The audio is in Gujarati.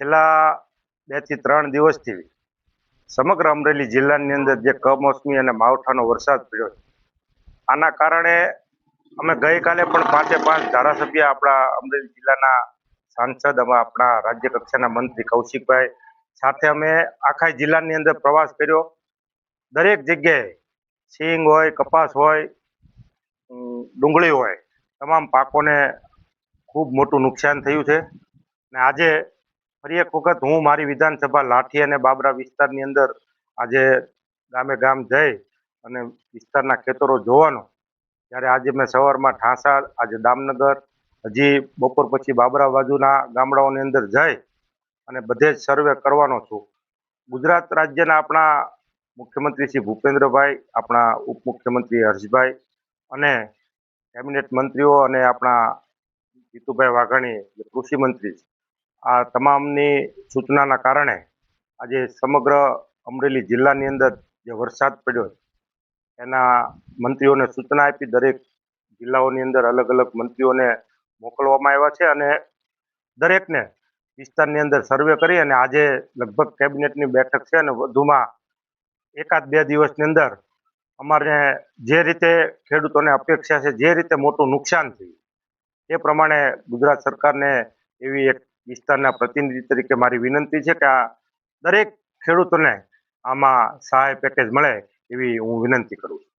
છેલ્લા બેથી ત્રણ દિવસથી સમગ્ર અમરેલી જિલ્લાની અંદર જે કમોસમી અને માવઠાનો વરસાદ પડ્યો આના કારણે અમે ગઈકાલે પણ પાંચે પાંચ ધારાસભ્ય આપણા અમરેલી જિલ્લાના સાંસદ અમે આપણા રાજ્ય કક્ષાના મંત્રી કૌશિકભાઈ સાથે અમે આખા જિલ્લાની અંદર પ્રવાસ કર્યો. દરેક જગ્યાએ સિંગ હોય, કપાસ હોય ડુંગળી હોય, તમામ પાકોને ખૂબ મોટું નુકસાન થયું છે. ને આજે ફરી એક વખત હું મારી વિધાનસભા લાઠી અને બાબરા વિસ્તારની અંદર આજે ગામે ગામ જઈ અને વિસ્તારના ખેતરો જોવાનો, ત્યારે આજે મેં સવારમાં ઠાસા આજે દામનગર, હજી બપોર પછી બાબરા બાજુના ગામડાઓની અંદર જઈ અને બધે જ સર્વે કરવાનો છું. ગુજરાત રાજ્યના આપણા મુખ્યમંત્રી શ્રી ભૂપેન્દ્રભાઈ, આપણા ઉપમુખ્યમંત્રી હર્ષભાઈ અને કેબિનેટ મંત્રીઓ અને આપણા જીતુભાઈ વાઘાણી, જે કૃષિ મંત્રી છે. આ તમામની સૂચનાના કારણે આજે સમગ્ર અમરેલી જિલ્લાની અંદર જે વરસાદ પડ્યો એના મંત્રીઓને સૂચના આપી દરેક જિલ્લાઓની અંદર અલગ અલગ મંત્રીઓને મોકલવામાં આવ્યા છે અને દરેકને વિસ્તારની અંદર સર્વે કરી અને આજે લગભગ કેબિનેટની બેઠક છે અને વધુમાં એકાદ બે દિવસની અંદર અમારે જે રીતે ખેડૂતોને અપેક્ષા છે, જે રીતે મોટું નુકસાન થયું, એ પ્રમાણે ગુજરાત સરકારને એવી એક વિસ્તારના પ્રતિનિધિ તરીકે મારી વિનંતી છે કે આ દરેક ખેડૂતોને આમાં સહાય પેકેજ મળે એવી હું વિનંતી કરું છું.